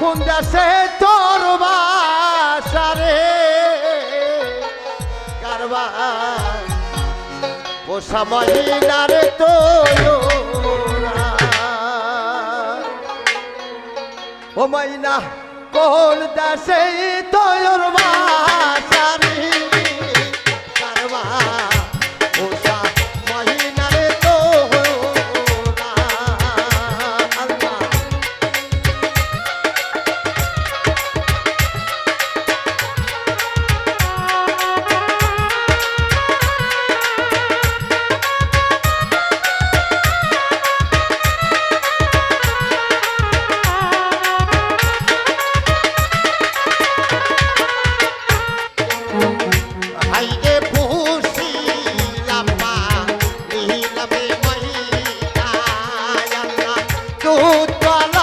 কোন দেশে তোর বাসারে ও সময় না রে তো ও মাইনা কোন দেশে তোর বাসারে দুতলা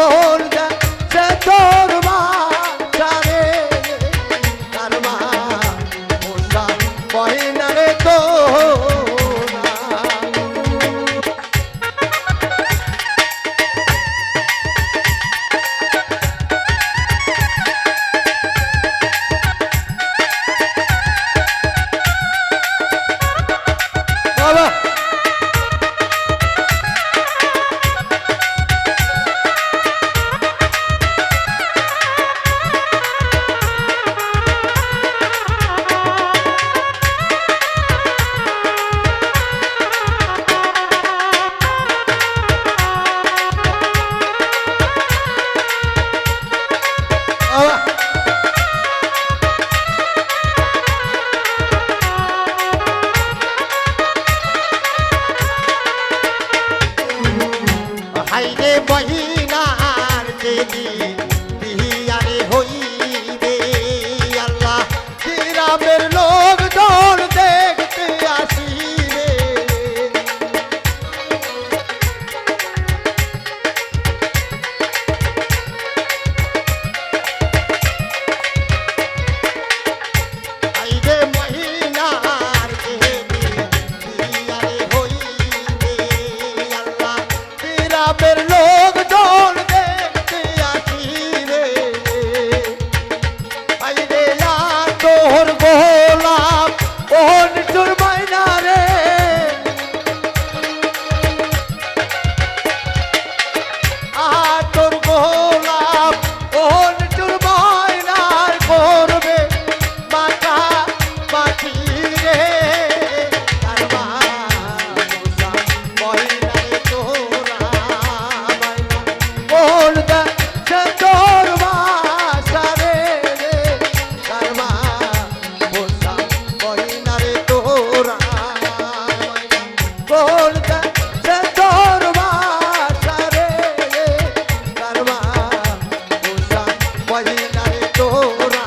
हो প্রেমী বিহিয়ারে হইবে আল্লাহ। শ্রীরামের লোক দর দেখতে আসিবে। আইবে মহিনার বিহিয়ারে হইবে আল্লাহ। শ্রীরামের লোক তোরা